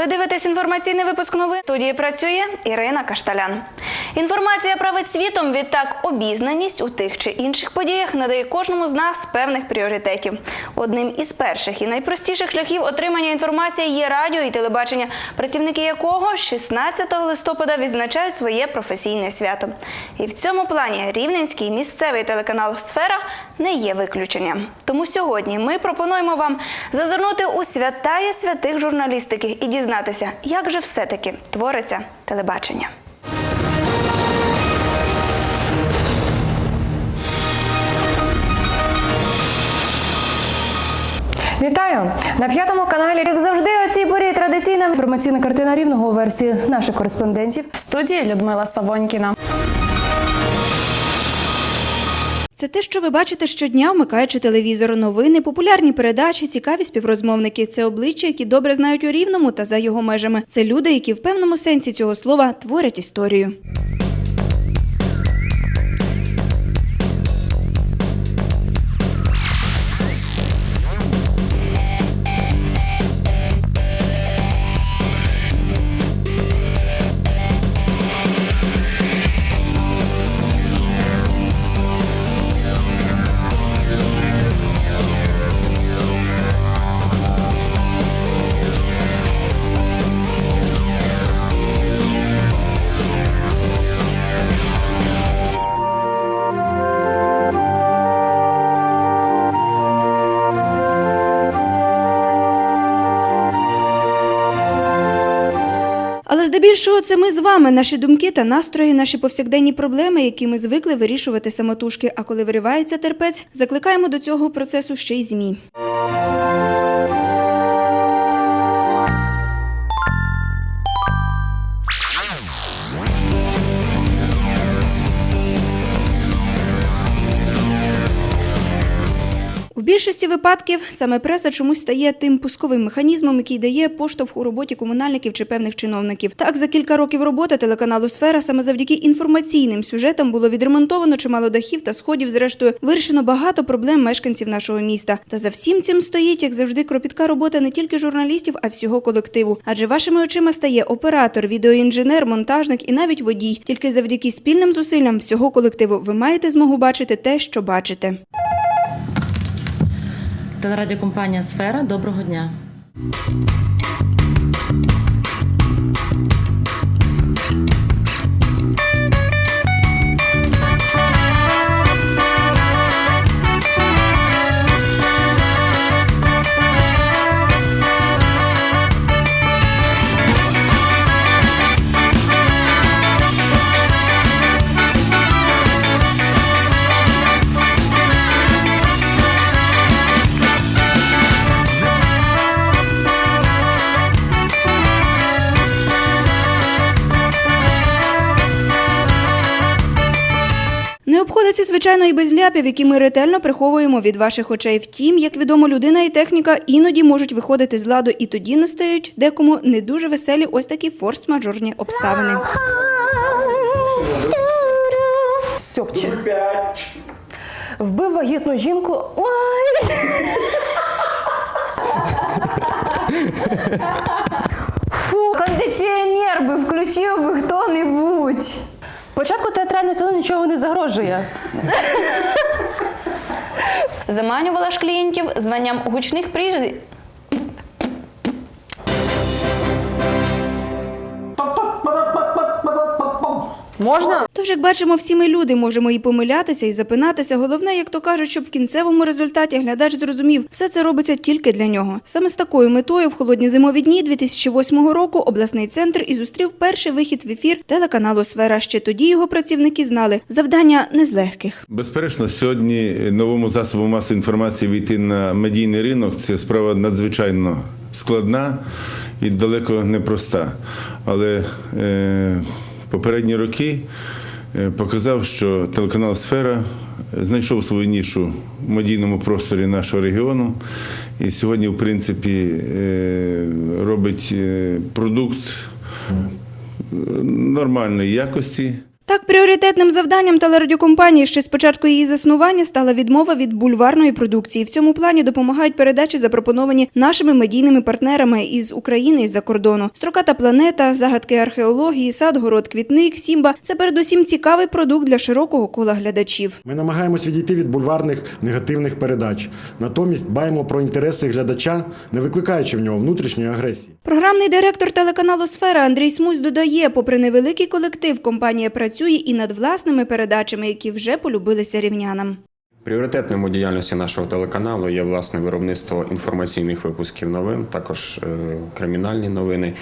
Ви дивитесь інформаційний випуск новин. Студії працює Ірина Кашталян. Інформація править світом. Відтак, обізнаність у тих чи інших подіях надає кожному з нас певних пріоритетів. Одним із перших і найпростіших шляхів отримання інформації є радіо і телебачення, працівники якого 16 листопада відзначають своє професійне свято. І в цьому плані рівненський місцевий телеканал Сфера не є виключенням. Тому сьогодні ми пропонуємо вам зазирнути у святая святих журналістики і дізнатися, як же все-таки твориться телебачення. Вітаю на п'ятому каналі. Як завжди, о цій порі традиційна Інформаційна картина рівного у версії наших кореспондентів. В студії Людмила Савонькіна. Це те, що ви бачите щодня, вмикаючи телевізор. Новини, популярні передачі, цікаві співрозмовники. Це обличчя, які добре знають у рівному та за його межами. Це люди, які в певному сенсі цього слова творять історію. Здебільшого це ми з вами, наші думки та настрої, наші повсякденні проблеми, які ми звикли вирішувати самотужки. А коли виривається терпець, закликаємо до цього процесу ще й змі. Більшості випадків саме преса чомусь стає тим пусковим механізмом, який дає поштовх у роботі комунальників чи певних чиновників. Так, за кілька років роботи телеканалу Сфера саме завдяки інформаційним сюжетам було відремонтовано чимало дахів та сходів. Зрештою, вирішено багато проблем мешканців нашого міста. Та за всім цим стоїть, як завжди, кропітка робота не тільки журналістів, а всього колективу. Адже вашими очима стає оператор, відеоінженер, монтажник і навіть водій. Тільки завдяки спільним зусиллям всього колективу ви маєте змогу бачити те, що бачите. Телерадіокомпанія Сфера. Доброго дня. Обходиться, звичайно, і без ляпів, які ми ретельно приховуємо від ваших очей. Втім, як відомо, людина і техніка іноді можуть виходити з ладу, і тоді настають декому не дуже веселі ось такі форс-мажорні обставини. Сьопче. Вбив вагітну жінку. Ой! фу, кондиціонер би включив би хто-небудь. Початку театрального сезону нічого не загрожує. Заманювала ж клієнтів званням гучних прізвищ. Можна? Тож, як бачимо, всі ми люди можемо і помилятися, і запинатися. Головне, як то кажуть, щоб в кінцевому результаті глядач зрозумів, все це робиться тільки для нього. Саме з такою метою в холодні зимові дні 2008 року обласний центр і зустрів перший вихід в ефір телеканалу Сфера. Ще тоді його працівники знали завдання не з легких. Безперечно, сьогодні новому засобу масової інформації війти на медійний ринок це справа надзвичайно складна і далеко непроста. Але е, попередні роки е, показав, що телеканал Сфера знайшов свою нішу в медійному просторі нашого регіону. І сьогодні, в принципі, е, робить е, продукт нормальної якості. Так, пріоритетним завданням телерадіокомпанії ще з початку її заснування стала відмова від бульварної продукції. В цьому плані допомагають передачі, запропоновані нашими медійними партнерами із України і з-за кордону. Строката планета, загадки археології, сад, город, квітник, сімба це передусім цікавий продукт для широкого кола глядачів. Ми намагаємось відійти від бульварних негативних передач. Натомість дбаємо про інтереси глядача, не викликаючи в нього внутрішньої агресії. Програмний директор телеканалу Сфера Андрій Смусь додає, попри невеликий колектив, компанія працює і над власними передачами, які вже полюбилися рівнянам. Пріоритетним у діяльності нашого телеканалу є власне виробництво інформаційних випусків новин, також е, кримінальні новини.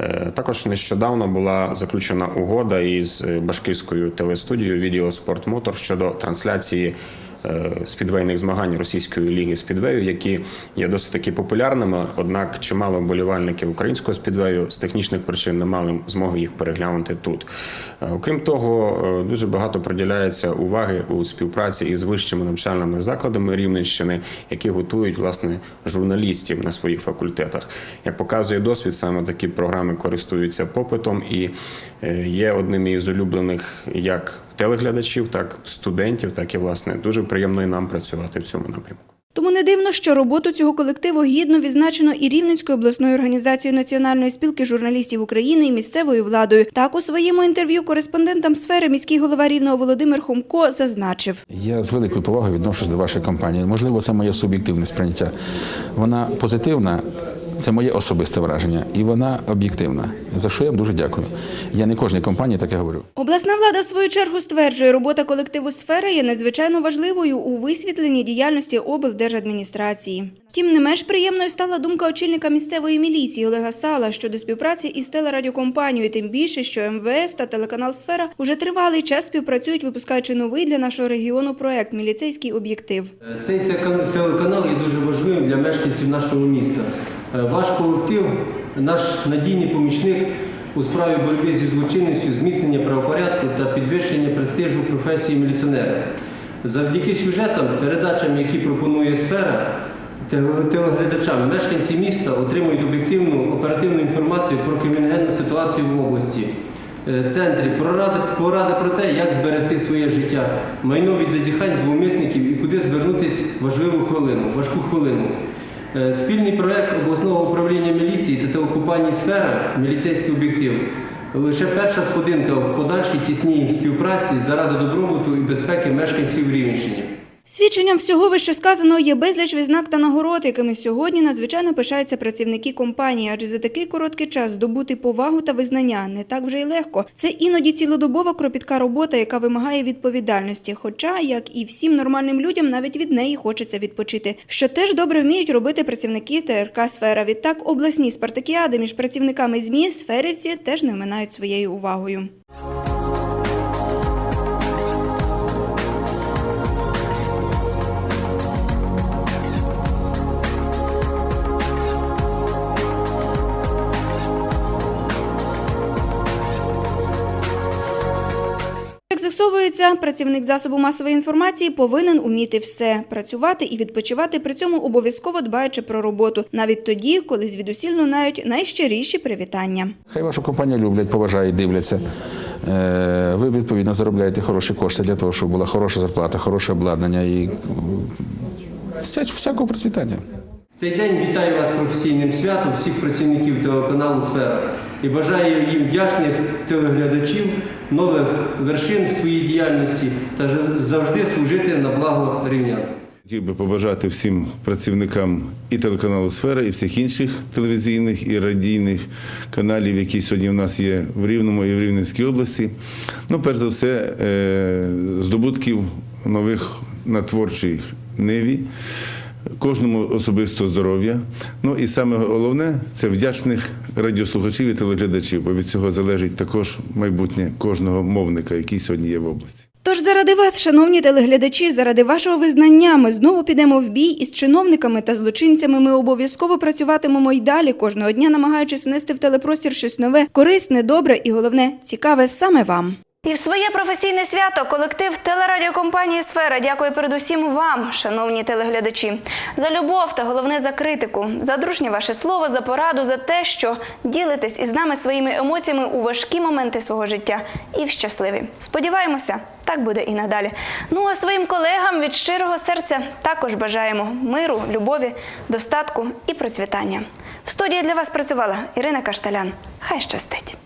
Е, також нещодавно була заключена угода із е, башкирською телестудією Відео Спорт Мотор щодо трансляції. Е, Спідвейних змагань російської ліги спідвею, які є досить таки популярними. Однак чимало вболівальників українського спідвею з технічних причин не мали змоги їх переглянути тут. Е, Окрім того, е, дуже багато приділяється уваги у співпраці із вищими навчальними закладами Рівненщини, які готують власне журналістів на своїх факультетах. Як показує досвід, саме такі програми користуються попитом і є одним із улюблених як телеглядачів, так студентів, так і власне дуже приємно і нам працювати в цьому напрямку. Тому не дивно, що роботу цього колективу гідно відзначено і Рівненською обласною організацією Національної спілки журналістів України і місцевою владою. Так у своєму інтерв'ю кореспондентам сфери міський голова Рівного Володимир Хомко зазначив. Я з великою повагою відношусь до вашої компанії. Можливо, це моє суб'єктивне сприйняття. Вона позитивна, це моє особисте враження, і вона об'єктивна. За що я вам дуже дякую. Я не кожній компанії таке говорю. Обласна влада в свою чергу стверджує, робота колективу сфера є надзвичайно важливою у висвітленні діяльності облдержадміністрації. Тим не менш приємною стала думка очільника місцевої міліції Олега Сала щодо співпраці із телерадіокомпанією, тим більше, що МВС та телеканал Сфера уже тривалий час співпрацюють, випускаючи новий для нашого регіону проект Міліцейський об'єктив. Цей телеканал є дуже важливим для мешканців нашого міста. Е, Ваш колектив, наш надійний помічник у справі боротьби зі злочинністю, зміцнення правопорядку та підвищення престижу професії міліціонера. Завдяки сюжетам, передачам, які пропонує сфера, теле- телеглядачам, мешканці міста отримують об'єктивну оперативну інформацію про криміногенну ситуацію в області. Е, Центрі поради, поради про те, як зберегти своє життя, майно від зазіхань зловмисників і куди звернутися важливу хвилину, важку хвилину. Е, Спільний проєкт обласного управління міліції та теокупальній Сфера Міліцейський об'єктив лише перша сходинка в подальшій тісній співпраці заради добробуту і безпеки мешканців Рівненщини. Свідченням всього вище сказаного є безліч відзнак та нагород, якими сьогодні надзвичайно пишаються працівники компанії, адже за такий короткий час здобути повагу та визнання не так вже й легко. Це іноді цілодобова кропітка робота, яка вимагає відповідальності. Хоча, як і всім нормальним людям, навіть від неї хочеться відпочити, що теж добре вміють робити працівники ТРК Сфера. Відтак обласні спартакіади між працівниками ЗМІ сферівці теж не оминають своєю увагою. З'ясовується, працівник засобу масової інформації повинен уміти все працювати і відпочивати, при цьому обов'язково дбаючи про роботу, навіть тоді, коли звідусіль лунають найщиріші привітання. Хай вашу компанію люблять, поважають, дивляться. Е, Ви відповідно заробляєте хороші кошти для того, щоб була хороша зарплата, хороше обладнання і всякого процвітання. В цей день вітаю вас професійним святом всіх працівників телеканалу Сфера і бажаю їм вдячних телеглядачів, нових вершин в своїй діяльності та завжди служити на благо рівнян. Хотів би побажати всім працівникам і телеканалу Сфера, і всіх інших телевізійних і радійних каналів, які сьогодні в нас є в Рівному і в Рівненській області. Ну, перш за все, е, здобутків нових на творчій ниві. Кожному особисто здоров'я. Ну і саме головне це вдячних радіослухачів і телеглядачів, бо від цього залежить також майбутнє кожного мовника, який сьогодні є в області. Тож заради вас, шановні телеглядачі, заради вашого визнання, ми знову підемо в бій із чиновниками та злочинцями. Ми обов'язково працюватимемо й далі, кожного дня намагаючись внести в телепростір щось нове, корисне, добре і головне цікаве саме вам. І в своє професійне свято колектив телерадіокомпанії Сфера дякує передусім вам, шановні телеглядачі, за любов та головне за критику, за дружнє ваше слово, за пораду, за те, що ділитесь із нами своїми емоціями у важкі моменти свого життя і в щасливі. Сподіваємося, так буде і надалі. Ну а своїм колегам від щирого серця також бажаємо миру, любові, достатку і процвітання. В студії для вас працювала Ірина Кашталян. Хай щастить!